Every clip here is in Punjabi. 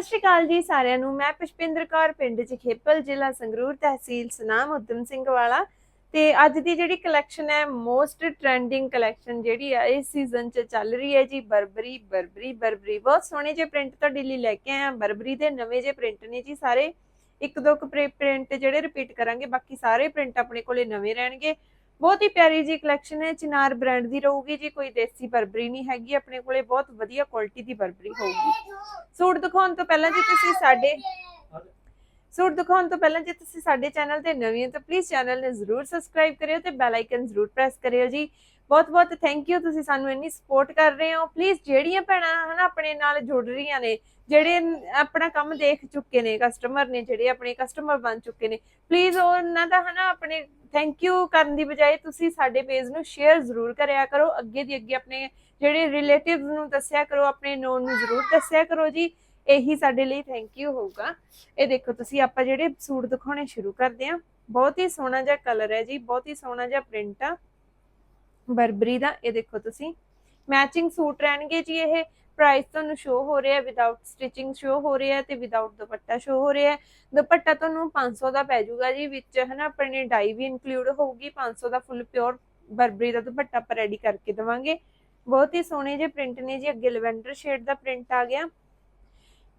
ਸਤਿ ਸ਼੍ਰੀ ਅਕਾਲ ਜੀ ਸਾਰਿਆਂ ਨੂੰ। ਮੈਂ ਪੁਸ਼ਪਿੰਦਰ ਕੌਰ, ਪਿੰਡ ਚਖੇਪਲ ਜ਼ਿਲ੍ਹਾ ਸੰਗਰੂਰ ਤਹਿਸੀਲ ਸਨਾਮ, ਉਦਮ ਸਿੰਘ ਵਾਲਾ। ਤੇ ਅੱਜ ਦੀ ਜਿਹੜੀ ਕਲੈਕਸ਼ਨ ਹੈ ਮੋਸਟ ਟ੍ਰੈਂਡਿੰਗ ਕਲੈਕਸ਼ਨ ਜਿਹੜੀ ਆ, ਇਸ ਸੀਜ਼ਨ 'ਚ ਚੱਲ ਰਹੀ ਹੈ ਜੀ। ਬਰਬਰੀ ਬਰਬਰੀ ਬਰਬਰੀ। ਬਹੁਤ ਸੋਹਣੇ ਜਿਹੇ ਪ੍ਰਿੰਟ ਤੁਹਾਡੇ ਲਈ ਲੈ ਕੇ ਆਏ ਆ ਬਰਬਰੀ ਦੇ ਨਵੇਂ ਜਿਹੇ ਪ੍ਰਿੰਟ ਨੇ ਜੀ ਸਾਰੇ। ਇੱਕ ਦੋ ਕੁ ਪ੍ਰਿੰਟ ਜਿਹੜੇ ਰਿਪੀਟ ਕਰਾਂਗੇ, ਬਾਕੀ ਸਾਰੇ ਪ੍ਰਿੰਟ ਆਪਣੇ ਕੋਲੇ ਨਵੇਂ ਰਹਿਣਗੇ। ਬਹੁਤ ਹੀ ਪਿਆਰੀ ਜੀ ਕਲੈਕਸ਼ਨ ਹੈ। ਚਿਨਾਰ ਬ੍ਰਾਂਡ ਦੀ ਰਹੂਗੀ ਜੀ, ਕੋਈ ਦੇਸੀ ਬਰਬਰੀ ਨਹੀਂ ਹੈਗੀ। ਆਪਣੇ ਕੋਲੇ ਬਹੁਤ ਵਧੀਆ ਕੁਆਲਿਟੀ ਦੀ ਬਰਬਰੀ ਹੋਊਗੀ। ਸੂਟ ਦਿਖਾਉਣ ਤੋਂ ਪਹਿਲਾਂ ਜੀ ਤੁਸੀਂ ਸਾਡੇ ਸੂਟ ਦਿਖਾਉਣ ਤੋਂ ਪਹਿਲਾਂ ਜੇ ਤੁਸੀਂ ਸਾਡੇ ਚੈਨਲ ਤੇ ਨਵੇਂ ਹੋ ਤਾਂ ਪਲੀਜ਼ ਚੈਨਲ ਨੂੰ ਜ਼ਰੂਰ ਸਬਸਕ੍ਰਾਈਬ ਕਰਿਓ ਤੇ ਬੈਲ ਆਈਕਨ ਜ਼ਰੂਰ ਪ੍ਰੈਸ ਕਰਿਓ ਜੀ। ਬਹੁਤ ਬਹੁਤ ਥੈਂਕ ਯੂ ਤੁਸੀਂ ਸਾਨੂੰ ਇੰਨੀ ਸਪੋਰਟ ਕਰ ਰਹੇ ਹੋ। ਪਲੀਜ਼ ਜਿਹੜੀਆਂ ਭੈਣਾਂ ਹਨਾ ਆਪਣੇ ਨਾਲ ਜੁੜ ਰਹੀਆਂ ਨੇ, ਜਿਹੜੇ ਆਪਣਾ ਕੰਮ ਦੇਖ ਚੁੱਕੇ ਨੇ ਕਸਟਮਰ ਨੇ, ਜਿਹੜੇ ਆਪਣੇ ਕਸਟਮਰ ਬਣ ਚੁੱਕੇ ਨੇ ਪਲੀਜ਼ ਉਹਨਾਂ ਦਾ ਹਨਾ ਆਪਣੇ ਥੈਂਕ ਯੂ ਕਰਨ ਦੀ ਬਜਾਏ ਤੁਸੀਂ ਸਾਡੇ ਪੇਜ ਨੂੰ ਸ਼ੇਅਰ ਜ਼ਰੂਰ ਕਰਿਆ ਕਰੋ। ਅੱਗੇ ਦੀ ਅੱਗੇ ਆਪਣੇ ਜਿਹੜੇ ਰਿਲੇਟਿਵਸ ਨੂੰ ਦੱਸਿਆ ਕਰੋ, ਆਪਣੇ ਨੋਨ ਨੂੰ ਜ਼ਰੂਰ ਦੱਸਿਆ ਕਰੋ ਜੀ। ਇਹੀ ਸਾਡੇ ਲਈ ਥੈਂਕ ਯੂ ਹੋਊਗਾ। ਇਹ ਦੇਖੋ ਤੁਸੀਂ ਆਪਾਂ ਜਿਹੜੇ ਸੂਟ ਦਿਖਾਉਣੇ ਸ਼ੁਰੂ ਕਰਦੇ ਹਾਂ। ਬਹੁਤ ਹੀ ਸੋਹਣਾ ਜਿਹਾ ਕਲਰ ਹੈ ਜੀ, ਬਹੁਤ ਹੀ ਸੋਹਣਾ ਜਿਹਾ ਪ੍ਰਿੰਟ ਆ। ਬਰਬਰੀ ਦਾ ਇਹ ਦੇਖੋ ਤੁਸੀਂ। ਮੈਚਿੰਗ ਸੂਟ ਰਹਿਣਗੇ ਜੀ ਇਹ। ਪ੍ਰਾਈਸ ਤੁਹਾਨੂੰ ਸ਼ੋ ਹੋ ਰਿਹਾ ਹੈ ਵਿਦਆਊਟ ਸਟਿਚਿੰਗ ਸ਼ੋ ਹੋ ਰਿਹਾ ਹੈ ਤੇ ਵਿਦਆਊਟ ਦੁਪੱਟਾ ਸ਼ੋ ਹੋ ਰਿਹਾ ਹੈ। ਦੁਪੱਟਾ ਤੁਹਾਨੂੰ 500 ਦਾ ਪੈ ਜਾਊਗਾ ਜੀ, ਵਿੱਚ ਹਨਾ ਆਪਣੇ ਡਾਈ ਵੀ ਇਨਕਲੂਡ ਹੋਊਗੀ। 500 ਦਾ ਫੁੱਲ ਪਿਓਰ ਬਰਬਰੀ ਦਾ ਦੁਪੱਟਾ ਆਪਾਂ ਰੈਡੀ ਕਰਕੇ ਦਵਾਂਗੇ। ਬਹੁਤ ਹੀ ਸੋਹਣੇ ਜਿਹੇ ਪ੍ਰਿੰਟ ਨੇ ਜੀ, ਅੱਗੇ ਲਵੈਂਡਰ ਸ਼ੇਡ ਦਾ ਪ੍ਰਿੰਟ ਆ ਗਿਆ।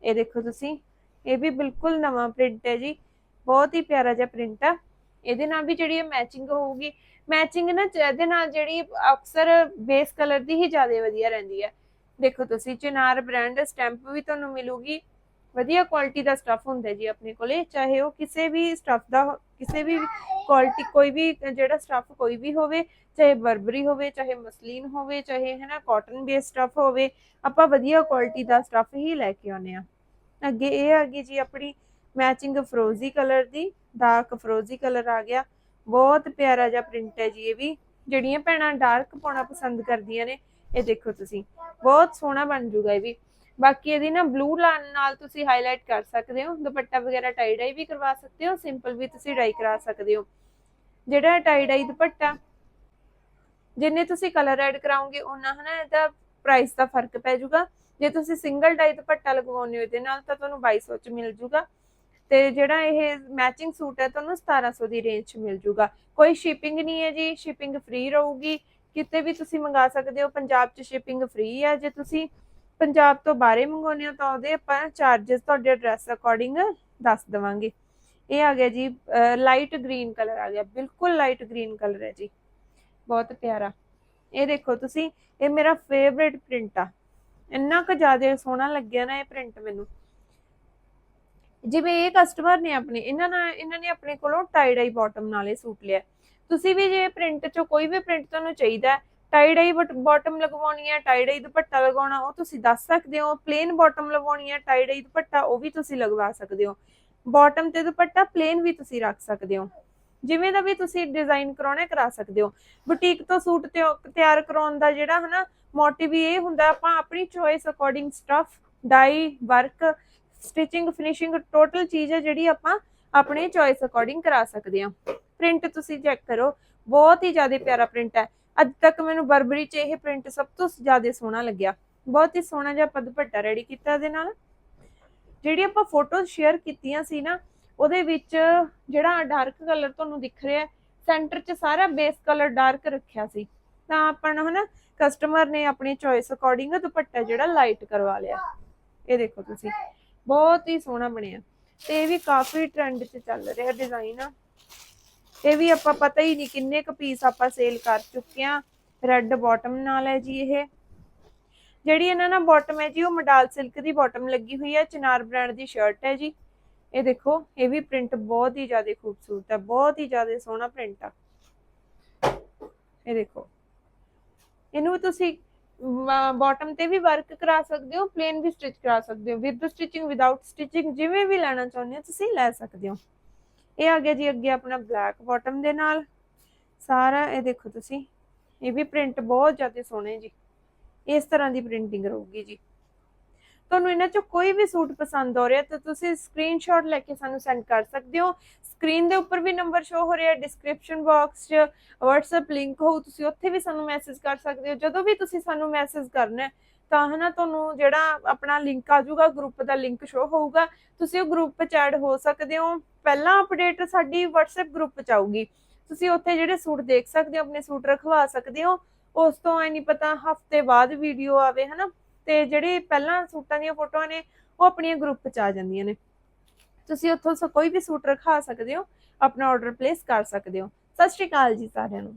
ਇਹ ਦੇਖੋ ਤੁਸੀਂ, ਇਹ ਵੀ ਬਿਲਕੁਲ ਨਵਾਂ ਪ੍ਰਿੰਟ ਹੈ ਜੀ। ਬਹੁਤ ਹੀ ਪਿਆਰਾ ਜਿਹਾ ਪ੍ਰਿੰਟ ਆ। ਇਹਦੇ ਨਾਲ ਵੀ ਜਿਹੜੀ ਮੈਚਿੰਗ ਹੋਊਗੀ ਮੈਚਿੰਗ ਨਾ ਇਹਦੇ ਨਾਲ ਜਿਹੜੀ ਅਕਸਰ ਬੇਸ ਕਲਰ ਦੀ ਹੀ ਜ਼ਿਆਦਾ ਵਧੀਆ ਰਹਿੰਦੀ ਹੈ। ਦੇਖੋ ਤੁਸੀਂ ਚਿਨਾਰ ਬ੍ਰਾਂਡ ਸਟੈਂਪ ਵੀ ਤੁਹਾਨੂੰ ਮਿਲੂਗੀ, ਵਧੀਆ ਕੁਆਲਿਟੀ ਦਾ ਸਟੱਫ ਹੁੰਦਾ ਜੀ ਆਪਣੇ ਕੋਲੇ, ਚਾਹੇ ਉਹ ਕਿਸੇ ਵੀ ਸਟੱਫ ਦਾ ਕਿਸੇ ਵੀ ਕੁਆਲਿਟੀ ਕੋਈ ਵੀ ਜਿਹੜਾ ਸਟੱਫ ਕੋਈ ਵੀ ਹੋਵੇ, ਚਾਹੇ ਬਰਬਰੀ ਹੋਵੇ, ਚਾਹੇ ਮਸਲੀਨ ਹੋਵੇ, ਚਾਹੇ ਹੈ ਕਾਟਨ ਬੇਸ ਸਟੱਫ ਹੋਵੇ, ਆਪਾਂ ਵਧੀਆ ਕੁਆਲਿਟੀ ਦਾ ਸਟਫ਼ ਹੀ ਲੈ ਕੇ ਆਉਂਦੇ ਆ ਅੱਗੇ ਇਹ ਆ ਗਈ ਜੀ ਆਪਣੀ ਮੈਚਿੰਗ ਫਰੋਜ਼ੀ ਕਲਰ ਦੀ ਡਾਰਕ ਫਰੋਜ਼ੀ ਕਲਰ ਆ ਗਿਆ। ਬਹੁਤ ਪਿਆਰਾ ਜਿਹਾ ਪ੍ਰਿੰਟ ਹੈ ਜੀ ਇਹ ਵੀ। ਜਿਹੜੀਆਂ ਭੈਣਾਂ ਡਾਰਕ ਪਾਉਣਾ ਪਸੰਦ ਕਰਦੀਆਂ ਨੇ, ਇਹ ਦੇਖੋ ਤੁਸੀਂ। ਬਹੁਤ ਸੋਹਣਾ ਬਣ ਜੂਗਾ ਇਹ ਵੀ। ਬਾਕੀ ਇਹਦੀ ਨਾ ਬਲੂ ਨਾਲ ਤੁਸੀਂ ਹਾਈਲਾਈਟ ਕਰ ਸਕਦੇ ਹੋ। ਦੁਪੱਟਾ ਵਗੈਰਾ ਟਾਈ ਡਾਈ ਵੀ ਕਰਵਾ ਸਕਦੇ ਹੋ। ਸਿੰਪਲ ਵੀ ਤੁਸੀਂ ਡਾਈ ਕਰਾ ਸਕਦੇ ਹੋ। ਜਿਹੜਾ ਟਾਈ ਡਾਈ ਦੁਪੱਟਾ, ਜਿੰਨੇ ਤੁਸੀਂ ਕਲਰ ਐਡ ਕਰਾਓਗੇ, ਉਹਨਾਂ ਹਨਾ ਇਹਦਾ ਪ੍ਰਾਈਸ ਦਾ ਫ਼ਰਕ ਪੈ ਜਾਊਗਾ ਜੇ ਤੁਸੀਂ ਸਿੰਗਲ ਡਾਈ ਦੁਪੱਟਾ ਲਗਵਾਉਂਦੇ ਹੋ ਇਹਦੇ ਨਾਲ, ਤਾਂ ਤੁਹਾਨੂੰ 2200 ਚ ਮਿਲ ਜਾਊਗਾ ਤੇ ਜਿਹੜਾ ਇਹ ਮੈਚਿੰਗ ਸੂਟ ਹੈ, ਤੁਹਾਨੂੰ 1700 ਦੀ ਰੇਂਜ 'ਚ ਮਿਲ ਜਾਊਗਾ ਕੋਈ ਸ਼ਿਪਿੰਗ ਨਹੀਂ ਹੈ ਜੀ ਸ਼ਿਪਿੰਗ ਫ੍ਰੀ ਰਹੂਗੀ। ਕਿਤੇ ਵੀ ਤੁਸੀਂ ਮੰਗਾ ਸਕਦੇ ਹੋ, ਪੰਜਾਬ 'ਚ ਸ਼ਿਪਿੰਗ ਫ੍ਰੀ ਹੈ ਜੇ ਤੁਸੀਂ ਪੰਜਾਬ ਤੋਂ ਬਾਹਰੇ ਮੰਗਾਉਂਦੇ ਹੋ, ਤਾਂ ਉਹਦੇ ਆਪਾਂ ਚਾਰजेस ਤੁਹਾਡੇ ਐਡਰੈਸ ਅਕੋਰਡਿੰਗ ਦੱਸ ਦਵਾਂਗੇ। ਇਹ ਆ ਗਿਆ ਜੀ ਲਾਈਟ ਗ੍ਰੀਨ ਕਲਰ ਆ ਗਿਆ। ਬਿਲਕੁਲ ਲਾਈਟ ਗ੍ਰੀਨ ਕਲਰ ਹੈ ਜੀ। ਬਹੁਤ ਪਿਆਰਾ। ਇਹ ਦੇਖੋ ਤੁਸੀਂ, ਇਹ ਮੇਰਾ ਫੇਵਰਿਟ ਪ੍ਰਿੰਟ ਆ। ਇੰਨਾ ਕੁ ਜ਼ਿਆਦਾ ਸੋਹਣਾ ਲੱਗਿਆ ਨਾ ਇਹ ਪ੍ਰਿੰਟ ਮੈਨੂੰ। ਜਿਵੇਂ ਇਹ ਕਸਟਮਰ ਨੇ ਆਪਣੇ, ਇਹਨਾਂ ਨਾਲ, ਇਹਨਾਂ ਨੇ ਆਪਣੇ ਕੋਲੋਂ ਟਾਈ ਡਾਈ ਬਾਟਮ ਨਾਲੇ ਸੂਟ ਲਿਆ। ਤੁਸੀਂ ਵੀ ਜੇ ਪ੍ਰਿੰਟ ਚੋਂ ਕੋਈ ਵੀ ਪ੍ਰਿੰਟ ਤੁਹਾਨੂੰ ਚਾਹੀਦਾ ਟਾਈ ਡਾਈ ਬਾਟਮ ਲਗਵਾਉਣੀ ਹੈ ਟਾਈ ਡਾਈ ਦੁਪੱਟਾ ਲਗਾਉਣਾ ਉਹ ਤੁਸੀਂ ਦੱਸ ਸਕਦੇ ਹੋ। ਪਲੇਨ ਬਾਟਮ ਲਗਵਾਉਣੀ ਹੈ ਟਾਈ ਡਾਈ ਦੁਪੱਟਾ, ਉਹ ਵੀ ਤੁਸੀਂ ਲਗਵਾ ਸਕਦੇ ਹੋ। ਬਾਟਮ ਤੇ ਦੁਪੱਟਾ ਪਲੇਨ ਵੀ ਤੁਸੀਂ ਰੱਖ ਸਕਦੇ ਹੋ। ਜਿਵੇਂ ਦਾ ਵੀ ਤੁਸੀਂ ਡਿਜ਼ਾਈਨ ਕਰਾਉਣਾ, ਕਰਾ ਸਕਦੇ ਹੋ। ਬੁਟੀਕ ਤੋਂ ਸੂਟ ਤਿਉ- ਤਿਆਰ ਕਰਾਉਣ ਦਾ ਜਿਹੜਾ ਹਨਾ ਮੋਟਿਵ ਇਹ ਹੁੰਦਾ, ਆਪਾਂ ਆਪਣੀ choice according stuff dye work stitching finishing total ਚੀਜ਼ ਹੈ ਜਿਹੜੀ ਆਪਾਂ ਆਪਣੇ ਚੋਇਸ ਅਕੋਰਡਿੰਗ ਕਰਾ ਸਕਦੇ ਹਾਂ। ਪ੍ਰਿੰਟ ਤੁਸੀਂ ਚੈੱਕ ਕਰੋ, ਬਹੁਤ ਹੀ ਜ਼ਿਆਦਾ ਪਿਆਰਾ ਪ੍ਰਿੰਟ ਹੈ। ਅੱਜ ਤੱਕ ਮੈਨੂੰ ਬਰਬਰੀ 'ਚ ਇਹ ਪ੍ਰਿੰਟ ਸਭ ਤੋਂ ਜ਼ਿਆਦਾ ਸੋਹਣਾ ਲੱਗਿਆ। ਬਹੁਤ ਹੀ ਸੋਹਣਾ ਜਿਹਾ ਦੁਪੱਟਾ ਰੈਡੀ ਕੀਤਾ ਇਹਦੇ ਨਾਲ। ਜਿਹੜੀ ਆਪਾਂ ਫੋਟੋ ਸ਼ੇਅਰ ਕੀਤੀਆਂ ਸੀ ਨਾ, ਉਹਦੇ ਵਿੱਚ ਜਿਹੜਾ ਡਾਰਕ ਕਲਰ ਤੁਹਾਨੂੰ ਦਿਖ ਰਿਹਾ ਸੈਂਟਰ 'ਚ ਸਾਰਾ ਬੇਸ ਕਲਰ ਡਾਰਕ ਰੱਖਿਆ ਸੀ। ਤਾਂ ਆਪਾਂ ਨੂੰ ਹਨਾ ਕਸਟਮਰ ਨੇ ਆਪਣੀ ਚੋਇਸ ਅਕੋਰਡਿੰਗ ਦੁਪੱਟਾ ਜਿਹੜਾ ਲਾਈਟ ਕਰਵਾ ਲਿਆ। ਇਹ ਦੇਖੋ ਤੁਸੀਂ। ਬਹੁਤ ਹੀ ਸੋਹਣਾ ਬਣਿਆ। ਤੇ ਇਹ ਵੀ ਕਾਫੀ ਟ੍ਰੈਂਡ 'ਚ ਚੱਲ ਰਿਹਾ ਡਿਜ਼ਾਈਨ ਆ ਇਹ ਵੀ ਆਪਾਂ ਪਤਾ ਹੀ ਨਹੀਂ ਕਿੰਨੇ ਕੁ ਪੀਸ ਆਪਾਂ ਸੇਲ ਕਰ ਚੁੱਕੇ ਆ ਰੈੱਡ ਬਾਟਮ ਨਾਲ ਹੈ ਜੀ ਇਹ। ਜਿਹੜੀ ਇਹਨਾਂ ਨਾਲ ਬਾਟਮ ਹੈ ਜੀ, ਉਹ ਮਡਾਲ ਸਿਲਕ ਦੀ ਬਾਟਮ ਲੱਗੀ ਹੋਈ ਹੈ। ਚਨਾਰ ਬ੍ਰਾਂਡ ਦੀ ਸ਼ਰਟ ਹੈ ਜੀ। ਇਹ ਦੇਖੋ, ਇਹ ਵੀ ਪ੍ਰਿੰਟ ਬਹੁਤ ਹੀ ਜ਼ਿਆਦਾ ਖੂਬਸੂਰਤ ਹੈ। ਬਹੁਤ ਹੀ ਜ਼ਿਆਦਾ ਸੋਹਣਾ ਪ੍ਰਿੰਟ ਆ। ਇਹ ਦੇਖੋ। ਇਹਨੂੰ ਤੁਸੀਂ ਬਾਟਮ ਤੇ ਵੀ ਵਰਕ ਕਰਾ ਸਕਦੇ ਹੋ ਪਲੇਨ ਵੀ ਸਟਿਚ ਕਰਾ ਸਕਦੇ ਹੋ ਵਿਦ ਸਟਿਚਿੰਗ ਵਿਦਆਊਟ ਸਟਿਚਿੰਗ ਜਿਵੇਂ ਵੀ ਲੈਣਾ ਚਾਹੁੰਦੇ ਹੋ, ਤੁਸੀਂ ਲੈ ਸਕਦੇ ਹੋ। ਇਹ ਆ ਗਿਆ ਜੀ ਅੱਗੇ ਆਪਣਾ ਬਲੈਕ ਬਾਟਮ ਦੇ ਨਾਲ। ਸਾਰਾ ਇਹ ਦੇਖੋ ਤੁਸੀਂ, ਇਹ ਵੀ ਪ੍ਰਿੰਟ ਬਹੁਤ ਜ਼ਿਆਦਾ ਸੋਹਣੇ ਜੀ। ਇਸ ਤਰ੍ਹਾਂ ਦੀ ਪ੍ਰਿੰਟਿੰਗ ਰਹੂਗੀ ਜੀ। ਤੁਹਾਨੂੰ ਇਹਨਾਂ ਚੋਂ ਕੋਈ ਵੀ ਸੂਟ ਪਸੰਦ ਹੋ ਰਿਹਾ, ਤਾਂ ਤੁਸੀਂ ਸਕਰੀਨਸ਼ਾਟ ਲੈ ਕੇ ਸਾਨੂੰ ਸੈਂਡ ਕਰ ਸਕਦੇ ਹੋ। ਸਕਰੀਨ ਦੇ ਉੱਪਰ ਵੀ ਨੰਬਰ ਸ਼ੋ ਹੋ ਰਿਹਾ ਡਿਸਕ੍ਰਿਪਸ਼ਨ ਬਾਕਸ 'ਚ WhatsApp ਲਿੰਕ ਹੋਊ, ਤੁਸੀਂ ਉੱਥੇ ਵੀ ਸਾਨੂੰ ਮੈਸੇਜ ਕਰ ਸਕਦੇ ਹੋ। ਜਦੋਂ ਵੀ ਤੁਸੀਂ ਸਾਨੂੰ ਮੈਸੇਜ ਕਰਨਾ ਹੈ, ਤਾਂ ਹਨਾ ਤੁਹਾਨੂੰ ਜਿਹੜਾ ਆਪਣਾ ਲਿੰਕ ਆ ਜਾਊਗਾ ਗਰੁੱਪ ਦਾ ਲਿੰਕ ਸ਼ੋ ਹੋਊਗਾ, ਤੁਸੀਂ ਉਹ ਗਰੁੱਪ 'ਚ ਐਡ ਹੋ ਸਕਦੇ ਹੋ। ਪਹਿਲਾਂ ਅਪਡੇਟ ਸਾਡੀ WhatsApp ਗਰੁੱਪ 'ਚ ਆਊਗੀ। ਤੁਸੀਂ ਉੱਥੇ ਜਿਹੜੇ ਸੂਟ ਦੇਖ ਸਕਦੇ ਹੋ, ਆਪਣੇ ਸੂਟ ਰਖਵਾ ਸਕਦੇ ਹੋ। ਉਸ ਤੋਂ ਐ ਨਹੀਂ ਪਤਾ, ਹਫ਼ਤੇ ਬਾਅਦ ਵੀਡੀਓ ਆਵੇ, ਹਨਾ? ਤੇ ਜਿਹੜੇ ਪਹਿਲਾਂ ਸੂਟਾਂ ਦੀਆਂ ਫੋਟੋਆਂ ਨੇ, ਉਹ ਆਪਣੀਆਂ ਗਰੁੱਪ 'ਚ ਆ ਜਾਂਦੀਆਂ ਨੇ। ਤੁਸੀਂ ਉੱਥੋਂ ਕੋਈ ਵੀ ਸੂਟ ਰਖਾ ਸਕਦੇ ਹੋ, ਆਪਣਾ ਆਰਡਰ ਪਲੇਸ ਕਰ ਸਕਦੇ ਹੋ। ਸਤਿ ਸ਼੍ਰੀ ਅਕਾਲ ਜੀ ਸਾਰਿਆਂ ਨੂੰ।